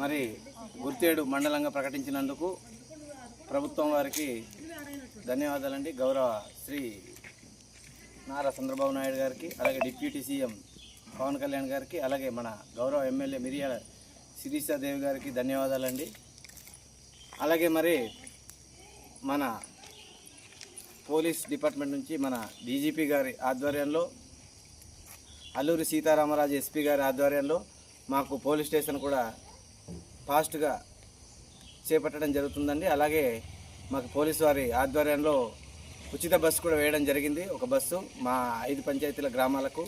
మరి గుర్తేడు మండలంగా ప్రకటించినందుకు ప్రభుత్వం వారికి ధన్యవాదాలండి. గౌరవ శ్రీ నారా చంద్రబాబు నాయుడు గారికి అలాగే డిప్యూటీ సీఎం పవన్ కళ్యాణ్ గారికి అలాగే మన గౌరవ ఎమ్మెల్యే మిరియాల శిరీషాదేవి గారికి ధన్యవాదాలండి. అలాగే మరి మన పోలీస్ డిపార్ట్మెంట్ నుంచి మన డీజీపీ గారి ఆధ్వర్యంలో అల్లూరి సీతారామరాజు ఎస్పీ గారి ఆధ్వర్యంలో మాకు పోలీస్ స్టేషన్ కూడా ఫాస్ట్గా చేపట్టడం జరుగుతుందండి. అలాగే మాకు పోలీసు వారి ఆధ్వర్యంలో ఉచిత బస్సు కూడా వేయడం జరిగింది. ఒక బస్సు మా ఐదు పంచాయతీల గ్రామాలకు.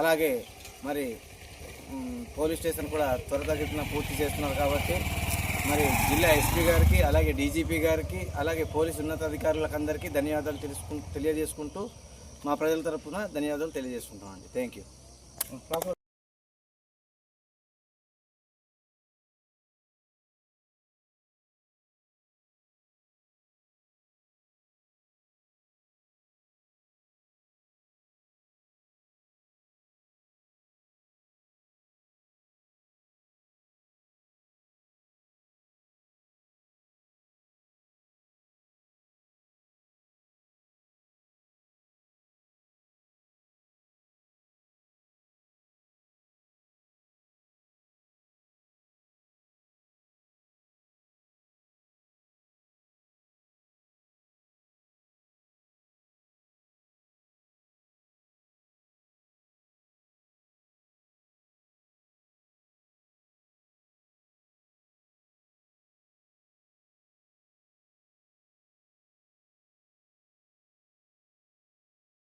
అలాగే మరి పోలీస్ స్టేషన్ కూడా త్వరితగతిన పూర్తి చేస్తున్నారు కాబట్టి మరి జిల్లా ఎస్పీ గారికి అలాగే డీజీపీ గారికి అలాగే పోలీసు ఉన్నతాధికారులకు అందరికీ ధన్యవాదాలు తెలుసుకు తెలియజేసుకుంటూ మా ప్రజల తరఫున ధన్యవాదాలు తెలియజేసుకుంటామండి థ్యాంక్ యూ